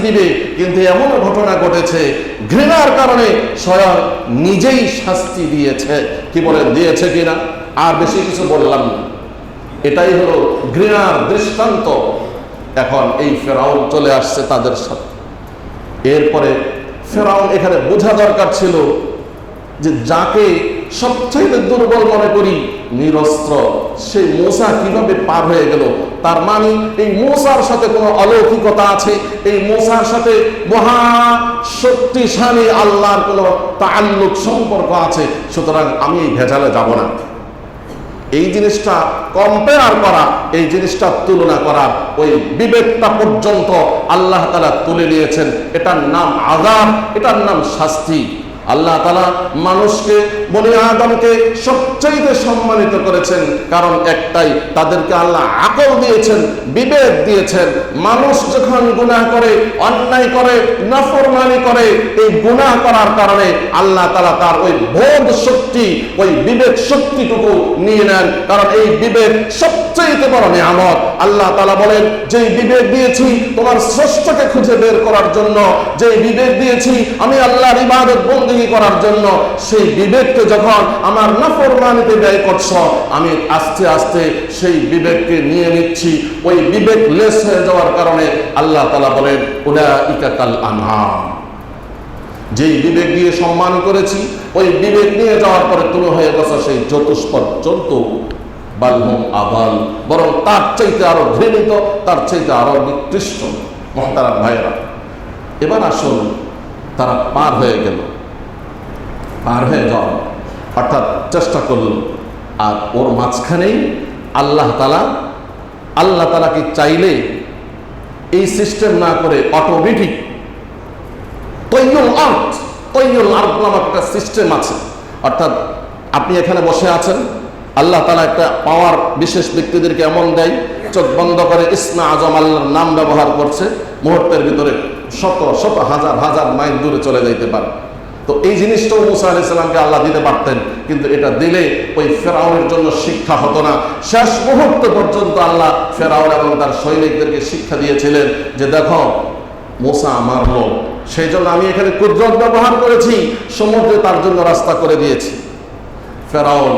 দিবে, কিন্তু এমন ঘটনা ঘটেছে, ঘৃণার কারণে স্বয়ং নিজেই শাস্তি দিয়েছে। কি বলেন, দিয়েছে কিনা? আর বেশি কিছু বললাম না। এটাই হলো ঘৃণার দৃষ্টান্ত। এখন এই ফেরাউন চলে আসছে তাদের সাথে। এরপরে ফেরাউন এখানে বোঝা দরকার ছিল যে যাকে সবচাইতে দুর্বল মনে করি নিরস্ত্র। সেই মোসা কীভাবে পার হয়ে গেল? তার মানে এই মূসার সাথে কোনো অলৌকিকতা আছে? এই মূসার সাথে মহা শক্তিশালী আল্লাহর কোনো তাল্লুক সম্পর্ক আছে? সুতরাং আমি এই ভেজালে যাব না। এই জিনিসটা কম্পেয়ার করা, এই জিনিসটা তুলনা করা, ওই বিবেকটা পর্যন্ত আল্লাহ তালা তুলে নিয়েছেন। এটার নাম আজাব এটার নাম শাস্তি। আল্লাহ তালা মানুষকে বনি আদমকে সবচাইতে সম্মানিত করেছেন। কারণ একটাই, তাদেরকে আল্লাহ আকল দিয়েছেন, বিবেক দিয়েছেন। মানুষ যখন গুনাহ করে, অন্যায় করে, নাফরমানি করে, এই গুনাহ করার কারণে আল্লাহ তালা তার ওই বোধ শক্তি, ওই বিবেক শক্তিটুকু নিয়ে নেন। কারণ এই বিবেক সবচাইতে বড় নিয়ামত। আল্লাহ তালা বলেন যে বিবেক দিয়েছি তোমার শ্রেষ্ঠকে খুঁজে বের করার জন্য যে বিবেক দিয়েছি আমি আল্লাহর ইবাদত বন্দী করার জন্য সেই বিবেককে যখন আমার নাফরমানিতে ব্যয় করছ, আমি আস্তে আস্তে সেই বিবেককে নিয়ে নিচ্ছি। ওই বিবেক লেস হয়ে যাওয়ার কারণে আল্লাহ তালা বলেন ওরা ইকাকাল আনহাম যেই বিবেক দিয়ে সম্মান করেছি, ওই বিবেক নিয়ে যাওয়ার পরে তুমি হয়ে গেছো সেই চতুষ্পদ জন্তু বালহুম আবাল। বরং তার চাইতে আরও ঘৃণিত, তার চাইতে আরও নিকৃষ্ট। মহতারা ভাইয়েরা, এবার আসুন, তারা পার হয়ে গেল। পার হয়ে যাওয়া অর্থাৎ চেষ্টা করল আর ওর মাঝখানেই আল্লাহ তালা আল্লাহ তালা কি চাইলে এই সিস্টেম না করে অটোমেটিক তৈয়ুল আর্ট তৈয়ুল আর্ট নামক একটা সিস্টেম আছে। অর্থাৎ আপনি এখানে বসে আছেন, আল্লাহ তালা একটা পাওয়ার বিশেষ ব্যক্তিদেরকে এমন দেয়, চোখ বন্ধ করে ইসমা আজম আল্লাহর নাম ব্যবহার করছে, মুহূর্তের ভিতরে শত শত হাজার হাজার মাইল দূরে চলে যাইতে পারে। তো এই জিনিসটাও মুসা আলি সাল্লামকে আল্লাহ দিতে পারতেন, কিন্তু এটা দিলে ওই ফেরাউনের জন্য শিক্ষা হতো না। শেষ মুহূর্ত পর্যন্ত আল্লাহ ফেরাউন এবং তার সৈনিকদেরকে শিক্ষা দিয়েছিলেন যে দেখো, মোসা মারল সেই জন্য আমি এখানে কুদরত ব্যবহার করেছি, সমুদ্রে তার জন্য রাস্তা করে দিয়েছি। ফেরাউন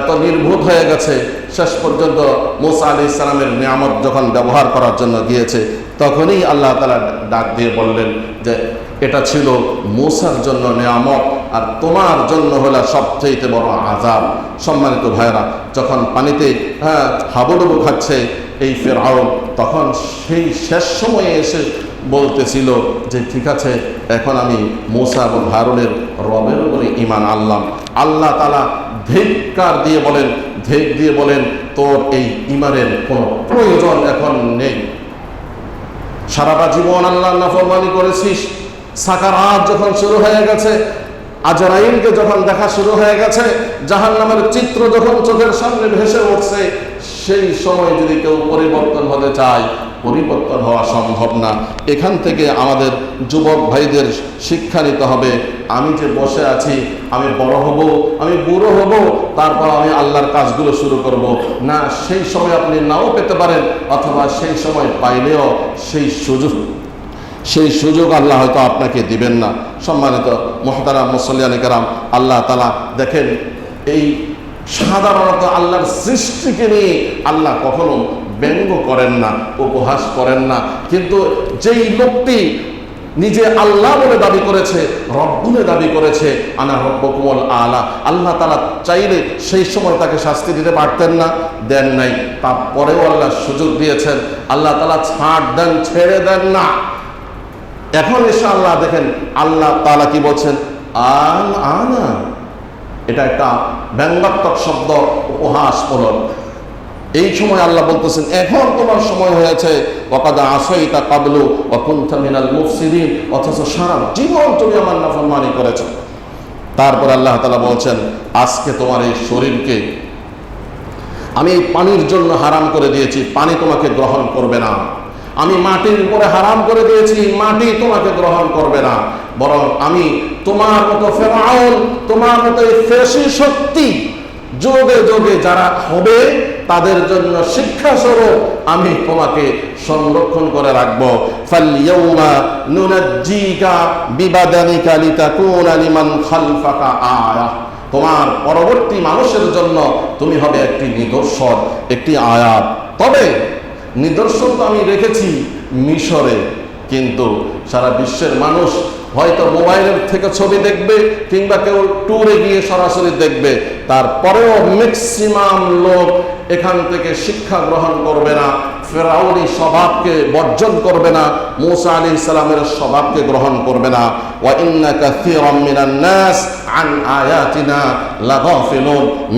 এত নির্ভূত হয়ে গেছে, শেষ পর্যন্ত মোসা আলি ইসলামের নিয়ামত যখন ব্যবহার করার জন্য গিয়েছে তখনই আল্লাহ তালা ডাক দিয়ে বললেন যে, এটা ছিল মোসার জন্য নিয়ামত আর তোমার জন্য হলো সবচেয়ে বড় আজাব সম্মানিত ভাইরা যখন পানিতে হ্যাঁ হাবুডুবু খাচ্ছে এই ফেরাউন তখন সেই শেষ সময়ে এসে বলতেছিল যে, ঠিক আছে, এখন আমি মোসা এবং হারুনের রবের উপরে ইমান আল্লাহ আল্লাহ তালা ধিক্কার দিয়ে বলেন ধেক দিয়ে বলেন, তোর এই ইমানের কোনো প্রয়োজন এখন নেই। সারাটা জীবন আল্লাহ নাফরমানি করেছিস। সাকারাত যখন শুরু হয়ে গেছে, আজরাইলকে যখন দেখা শুরু হয়ে গেছে জাহান নামের চিত্র যখন চোখের সামনে ভেসে উঠছে, সেই সময় যদি কেউ পরিবর্তন হতে চায়, পরিবর্তন হওয়া সম্ভব না। এখান থেকে আমাদের যুবক ভাইদের শিক্ষা নিতে হবে। আমি যে বসে আছি, আমি বড় হব, আমি বুড়ো হব, তারপর আমি আল্লাহর কাজগুলো শুরু করব। না, সেই সময় আপনি নাও পেতে পারেন, অথবা সেই সময় পাইলেও সেই সুযোগ সেই সুযোগ আল্লাহ হয়তো আপনাকে দিবেন না। সম্মানিত মোহতারা মুসল্লিয়ান কারাম, আল্লাহ তালা দেখেন, এই সাধারণত আল্লাহর সৃষ্টিকে নিয়ে আল্লাহ কখনো ব্যঙ্গ করেন না, উপহাস করেন না। কিন্তু যেই লোকটি নিজে আল্লাহ বলে দাবি করেছে, রব বলে দাবি করেছে, আনা রব্ব কুমল আলা। আল্লাহ তালা চাইলে সেই সময় তাকে শাস্তি দিতে পারতেন না, দেন নাই। তারপরেও আল্লাহ সুযোগ দিয়েছেন। আল্লাহ তালা ছাড় দেন, ছেড়ে দেন না। এখন এসে আল্লাহ দেখেন, আল্লাহ তালা কি বলছেন? আন আনা। এটা একটা ব্যঙ্গাত্মক শব্দ, উপহাস মূলক এই সময় আল্লাহ বলতেছেন, এখন তোমার সময় হয়েছে। ওকাদা আসইতা কাবলু অকুন্থা মিনাল মুফসিদিন। অথচ সারা জীবন তুমি আমার করেছ। তারপর আল্লাহ তালা বলছেন, আজকে তোমার এই শরীরকে আমি পানির জন্য হারাম করে দিয়েছি। পানি তোমাকে গ্রহণ করবে না। আমি মাটির উপরে হারাম করে দিয়েছি। মাটি তোমাকে গ্রহণ করবে না। বরং আমি তোমার মতো ফেরাউন, তোমার মতো ফেসি শক্তি যোগে যোগে যারা হবে তাদের জন্য শিক্ষা স্বরূপ আমি তোমাকে সংরক্ষণ করে রাখব। আয়া। তোমার পরবর্তী মানুষের জন্য তুমি হবে একটি নিদর্শন, একটি আয়াত। তবে নিদর্শন তো আমি রেখেছি মিশরে, কিন্তু সারা বিশ্বের মানুষ হয়তো মোবাইলের থেকে ছবি দেখবে কিংবা কেউ ট্যুরে গিয়ে সরাসরি দেখবে। তারপরেও ম্যাক্সিমাম লোক এখান থেকে শিক্ষা গ্রহণ করবে না, ফেরাউনি স্বভাবকে বর্জন করবে না, মুসা আলী ইসলামের স্বভাবকে গ্রহণ করবে না।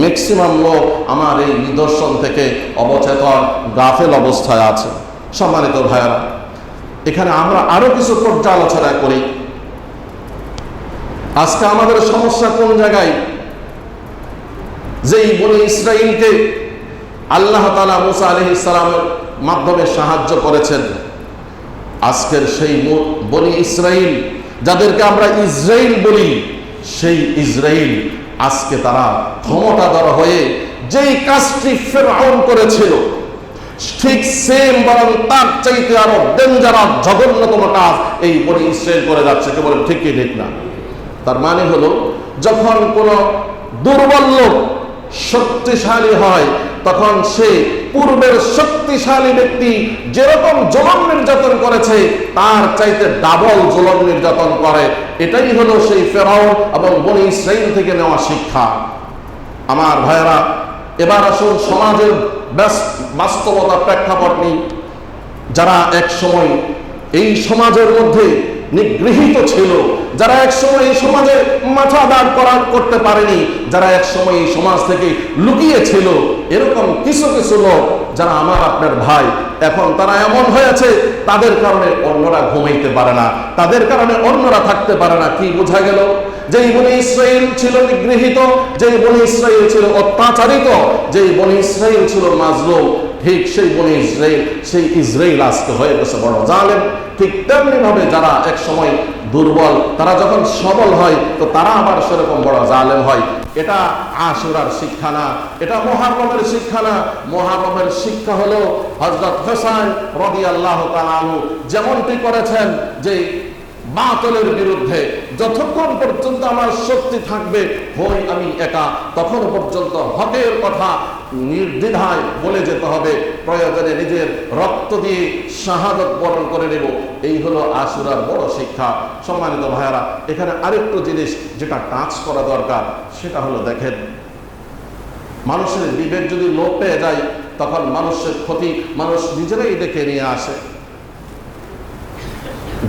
ম্যাক্সিমাম লোক আমার এই নিদর্শন থেকে অবচেতন, গাফেল অবস্থায় আছে। সম্মানিত ভাইয়েরা, এখানে আমরা আরও কিছু পর্যালোচনা করি। আজকে আমাদের সমস্যা কোন জায়গায়? যেই বনি ইসরাইলকে আল্লাহ তালা মুসা আলহ ইসলামের মাধ্যমে সাহায্য করেছেন। আজকের সেই বনি ইসরাইল যাদেরকে আমরা ইসরাইল বলি, সেই ইসরাইল আজকে তারা ক্ষমতাধর হয়ে যেই কাজটি ফেরাউন করেছিল, ঠিক সেম বরং তার চাইতে আরও ডেঞ্জারাস জঘন্যতম কাজ এই বনি ইসরাইল করে যাচ্ছে। কে বলে, ঠিক ঠিক না। তার মানে হলো, যখন কোন দুর্বল লোক শক্তিশালী হয়, তখন সে পূর্বের শক্তিশালী ব্যক্তি যেরকম জলম নির্যাতন করেছে, তার চাইতে ডাবল জলম নির্যাতন করে। এটাই হলো সেই ফেরাও এবং বনি ইসরাইল থেকে নেওয়া শিক্ষা। আমার ভাইয়েরা, এবার আসুন সমাজের ব্যস- বাস্তবতা প্রেক্ষাপট নেই। যারা এক সময় এই সমাজের মধ্যে নিগৃহীত ছিল। যারা এক সময় এই সমাজে মাথা দাঁড় করা করতে পারেনি, যারা এক সময় এই সমাজ থেকে লুকিয়ে ছিল, এরকম কিছু কিছু লোক যারা আমার, আপনার ভাই, এখন তারা এমন হয়েছে, তাদের কারণে অন্যরা ঘুমাইতে পারে না, তাদের কারণে অন্যরা থাকতে পারে না। কি বোঝা গেল? যেই বনি ইসরায়েল ছিল নিগৃহীত, যেই বনি ইসরায়েল ছিল অত্যাচারিত, যেই বনি ইসরায়েল ছিল মাজলুম ঠিক সেই বনি ইসরায়েল সেই ইসরায়েল আজকে হয়ে গেছে বড় জালেম। ঠিক তেমনি ভাবে যারা এক সময় দুর্বল, তারা যখন সবল হয়, তো তারা আবার সেরকম বড় জালেম হয়। এটা আশুরার শিক্ষা না, এটা মহারমের শিক্ষা না। মহারমের শিক্ষা হলো হজরত হোসাইন রবি আল্লাহ তালু যেমনটি করেছেন যে, বাতলের বিরুদ্ধে যতক্ষণ পর্যন্ত আমার শক্তি থাকবে, হই আমি একা, তখন পর্যন্ত হকের কথা নির্দ্বিধায় বলে যেতে হবে। প্রয়োজনে নিজের রক্ত দিয়ে শাহাদত বরণ করে নেব। এই হলো আশুরার বড় শিক্ষা। সম্মানিত ভাইয়ারা, এখানে আরেকটু জিনিস যেটা টাচ করা দরকার, সেটা হলো দেখেন, মানুষের বিবেক যদি লোপ পেয়ে যায়, তখন মানুষের ক্ষতি মানুষ নিজেরাই ডেকে নিয়ে আসে।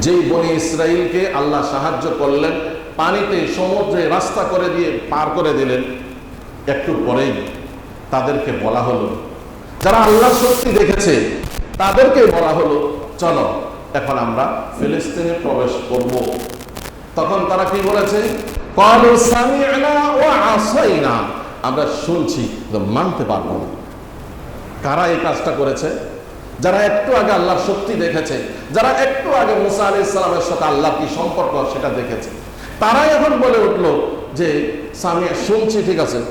যেই বনি ইসরায়েলকে আল্লাহ সাহায্য করলেন, পানিতে সমুদ্রে রাস্তা করে দিয়ে পার করে দিলেন, একটু পরেই তাদেরকে বলা হলো। যারা আল্লাহ শক্তি দেখেছে, তাদেরকে বলা হলো, চলো, এখন আমরা ফিলিস্তিনে প্রবেশ করব। তখন তারা কি বলেছে? "ক্বালু সামি'না ওয়া আসাইনা। আমরা শুনছি মানতে পারব না। কারা এই কাজটা করেছে? যারা একটু আগে আল্লাহর শক্তি দেখেছে, যারা একটু আগে মুসা আলি ইসলামের সাথে আল্লাহ কি সম্পর্ক সেটা দেখেছে, তারাই এখন বলে উঠল যে স্বামী শুনছি, ঠিক আছে,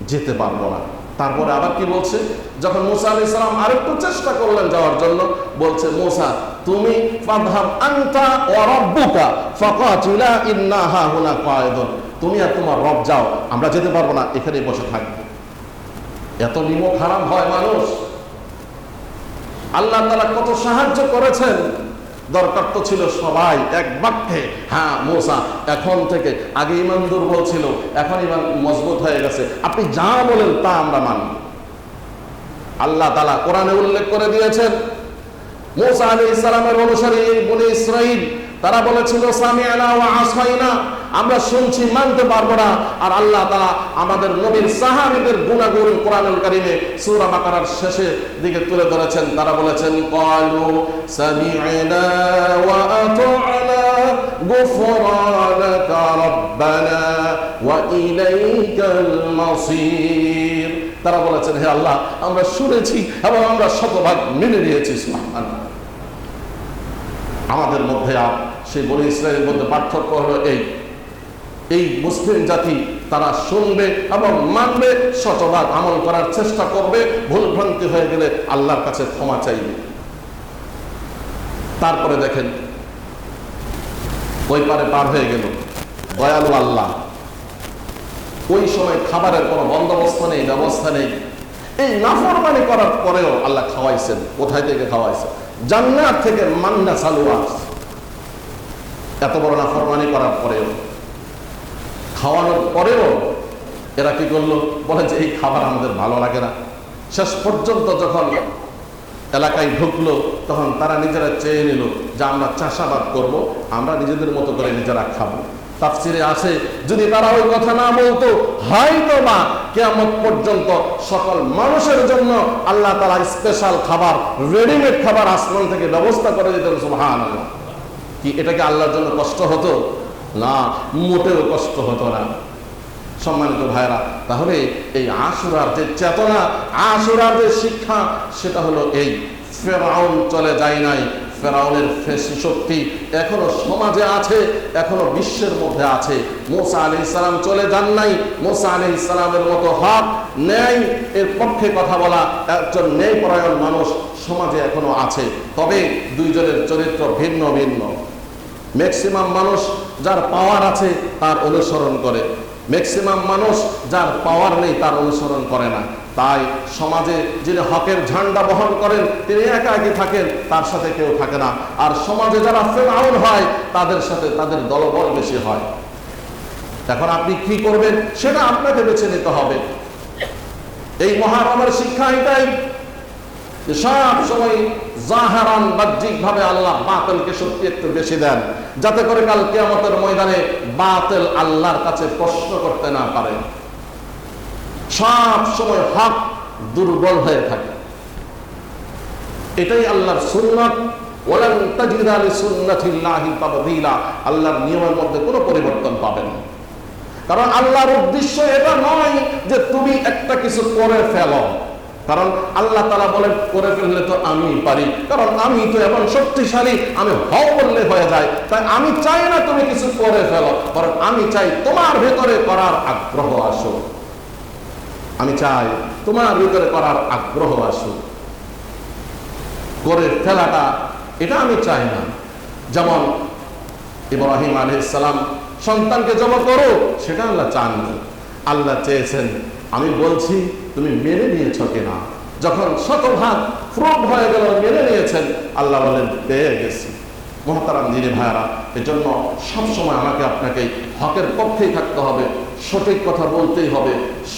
যেতে পারব না। তারপরে আবার কি বলছে? যখন মুসা আলি ইসলাম আরেকটু চেষ্টা করলেন যাওয়ার জন্য, বলছে, মুসা, তুমি তুমি আর তোমার রব যাও, আমরা যেতে পারব না এখানে বসে থাকব। এত নিম খারাপ হয় মানুষ। আল্লাহ তারা কত সাহায্য করেছেন। দরকার তো ছিল সবাই এক বাক্যে হ্যাঁ মোসা, এখন থেকে আগে ইমান দুর্বল ছিল, এখন ইমান মজবুত হয়ে গেছে। আপনি যা বলেন তা আমরা মানব আল্লাহ তালা কোরআনে উল্লেখ করে দিয়েছেন, মোসা আলী ইসলামের অনুসারে এই বলে ইসরাইল তারা বলেছিল সামি আলা ওয়া আসাইনা। আমরা শুনছি, মানতে পারব না। আর আল্লাহ তাআলা আমাদের নবীর সাহাবীদের গুনাহগুণ কোরআনুল কারীমে সূরা বাকারার শেষে দিকে তুলে ধরেছেন। তারা বলেছেন ক্বালু সামি'না ওয়া আতা'না গুফরানাকা রাব্বানা ওয়া ইলাইকাল মাসির। তারা বলেছেন, হে আল্লাহ, আমরা শুনেছি এবং আমরা শতভাগ মেনে নিয়েছি, সুবহানাল্লাহ। আমাদের মধ্যে সেই বলে ইসরায়েলের মধ্যে পার্থক্য হলো এই এই মুসলিম জাতি তারা শুনবে এবং মানবে শতভাগ আমল করার চেষ্টা করবে ভুল ভ্রান্তি হয়ে গেলে আল্লাহর কাছে ক্ষমা চাইবে। তারপরে দেখেন, ওই পারে পার হয়ে গেল, দয়ালু আল্লাহ। ওই সময় খাবারের কোনো বন্দোবস্ত নেই, ব্যবস্থা নেই। এই নাফরমানি করার পরেও আল্লাহ খাওয়াইছেন, কোথায় থেকে খাওয়াইছেন? জান্নাত থেকে মান্না চালু আসছে এত বড় নাফরমানি করার পরেও। খাওয়ানোর পরেও এরা কি করল? বলে যে, এই খাবার আমাদের ভালো লাগে না। শেষ পর্যন্ত যখন এলাকায় ঢুকলো, তখন তারা নিজেরা চেয়ে নিল যে, আমরা চাষাবাদ করব, আমরা নিজেদের মতো করে নিজেরা খাব। তাফসিরে আছে যদি তারা ওই কথা না বলতো, হয়তো বা কেমন পর্যন্ত সকল মানুষের জন্য আল্লাহ তালা স্পেশাল খাবার রেডিমেড খাবার আসমান থেকে ব্যবস্থা করে দিতেন সুহান কি এটাকে আল্লাহর জন্য কষ্ট হতো? না, মোটেও কষ্ট হতো না। সম্মানিত ভাইরা তাহলে এই আশুরার যে চেতনা, আশুরার যে শিক্ষা, সেটা হলো এই, ফেরাউন চলে যায় নাই। ফেরাউনের ফেসি শক্তি এখনও সমাজে আছে, এখনও বিশ্বের মধ্যে আছে। মোসা আলি ইসলাম চলে যান নাই। মোসা আলি ইসলামের মতো হক ন্যায় এর পক্ষে কথা বলা একজন ন্যায় পরায়ণ মানুষ সমাজে এখনও আছে। তবে দুইজনের চরিত্র ভিন্ন ভিন্ন। ম্যাক্সিমাম মানুষ যার পাওয়ার আছে, তার অনুসরণ করে। ম্যাক্সিমাম মানুষ যার পাওয়ার নেই, তার অনুসরণ করে না। তাই সমাজে যিনি হকের ঝান্ডা বহন করেন, তিনি একা একই থাকেন, তার সাথে কেউ থাকে না। আর সমাজে যারা ফেরাউন হয়, তাদের সাথে তাদের দলবল বেশি হয়। এখন আপনি কি করবেন, সেটা আপনাকে বেছে নিতে হবে। এই মহারমের শিক্ষা এটাই। যে সব সময় জাহারান আল্লাহ বাতিলকে সত্যি একটু বেশি দেন, যাতে করে কাল কেয়ামতের ময়দানে বাতিল আল্লাহর কাছে প্রশ্ন করতে না পারে। সব সময় দুর্বল হয়ে থাকে। এটাই আল্লাহর সুন্নাত। ওয়ালান তাজিদা লিসুন্নাতিল্লাহি তাবদীলা। আল্লাহর নিয়মের মধ্যে কোনো পরিবর্তন পাবেন কারণ আল্লাহর উদ্দেশ্য এটা নয় যে তুমি একটা কিছু করে ফেলো। কারণ আল্লাহ তালা বলেন, করে ফেললে তো আমি পারি। কারণ আমি তো এমন শক্তিশালী, আমি হও বললে হয়ে যায়। তাই আমি চাই না তুমি কিছু করে ফেলো কারণ আমি চাই তোমার ভেতরে করার আগ্রহ আসো আমি চাই তোমার ভিতরে করার আগ্রহ আসুক। করে ফেলাটা, এটা আমি চাই না। যেমন ইব্রাহিম আলহিসাম সন্তানকে জমা করো সেটা আল্লাহ চাননি আল্লাহ চেয়েছেন আমি বলছি, তুমি মেনে নিয়েছ কিনা? যখন শতভাগ ফ্রুট হয়ে গেল, মেনে নিয়েছেন, আল্লাহ বলেন পেয়ে গেছি। মহাতারাম দিদি ভাইয়ারা, এজন্য সবসময় আমাকে আপনাকে হকের পক্ষেই থাকতে হবে, সঠিক কথা বলতেই হবে।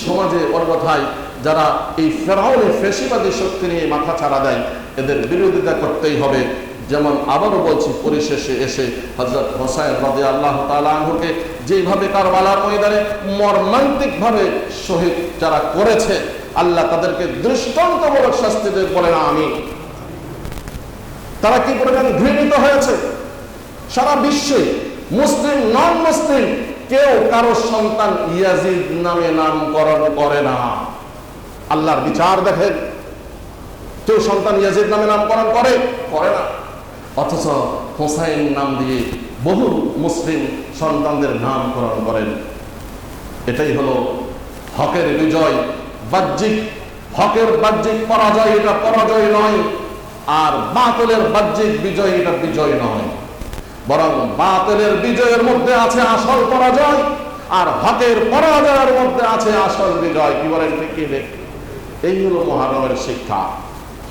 সমাজে অন্যথায় যারা এই ফেরাউনের ফেসিবাদী শক্তি নিয়ে মাথা ছাড়া দেয়, এদের বিরোধিতা করতেই হবে। যেমন আবারও বলছি, পরিশেষে এসে হজরত হোসাইন রাজি আল্লাহ তালুকে যেভাবে কারবালার ময়দানে মর্মান্তিকভাবে শহীদ যারা করেছে, আল্লাহ তাদেরকে দৃষ্টান্তমূলক শাস্তি দেবে বলে না আমি তারা কি পরিমাণ ঘৃণিত হয়েছে? সারা বিশ্বে মুসলিম নন মুসলিম কেউ কারও সন্তান ইয়াজিদ নামে নামকরণ করে না। আল্লাহর বিচার দেখেন, কেউ সন্তান ইয়াজিদ নামে নামকরণ করে করে না। অথচ হোসাইন নাম দিয়ে বহু মুসলিম সন্তানদের নামকরণ করেন। এটাই হলো হকের বিজয়। বাহ্যিক, হকের বাহ্যিক পরাজয় এটা পরাজয় নয়, আর বাতলের বাহ্যিক বিজয় এটা বিজয় নয়। বরং বাতলের বিজয়ের মধ্যে আছে আসল পরাজয়, আর হকের পরাজয়ের মধ্যে আছে আসল বিজয়। কি বলেন ঠিক এই হলো মহারমের শিক্ষা।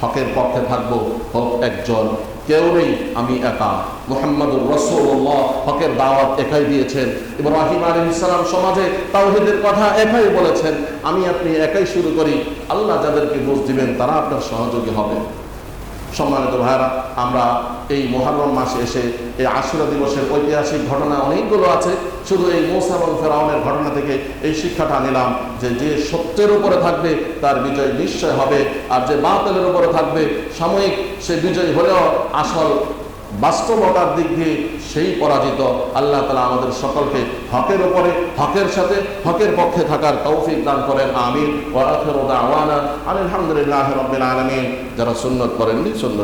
হকের পক্ষে থাকব হোক একজন কেউ নেই আমি একা। মোহাম্মদুর রসুল্লাহ হকের দাওয়াত একাই দিয়েছেন। ইব্রাহিম আলী ইসলাম সমাজে তাওহিদের কথা একাই বলেছেন। আমি আপনি একাই শুরু করি। আল্লাহ যাদেরকে বুঝ দিবেন তারা আপনার সহযোগী হবে। সম্মানিত ভাইরা আমরা এই মহারম মাসে এসে এই আশুরা দিবসের ঐতিহাসিক ঘটনা অনেকগুলো আছে। শুধু এই মৌসা এবং ফেরাউনের ঘটনা থেকে এই শিক্ষাটা নিলাম যে যে সত্যের উপরে থাকবে, তার বিজয় নিশ্চয় হবে। আর যে বাতিলের উপরে থাকবে, সাময়িক সে বিজয় হলেও আসল বাস্তবতার দিক দিয়ে সেই পরাজিত আল্লাহ তালা আমাদের সকলকে হকের ওপরে হকের সাথে, হকের পক্ষে থাকার তৌফিক দান করেন, আমিন। ওয়া ওদা আওয়ানা আলহামদুলিল্লাহ রবিল আলমিন। যারা সুন্নত করেননি সুন্নত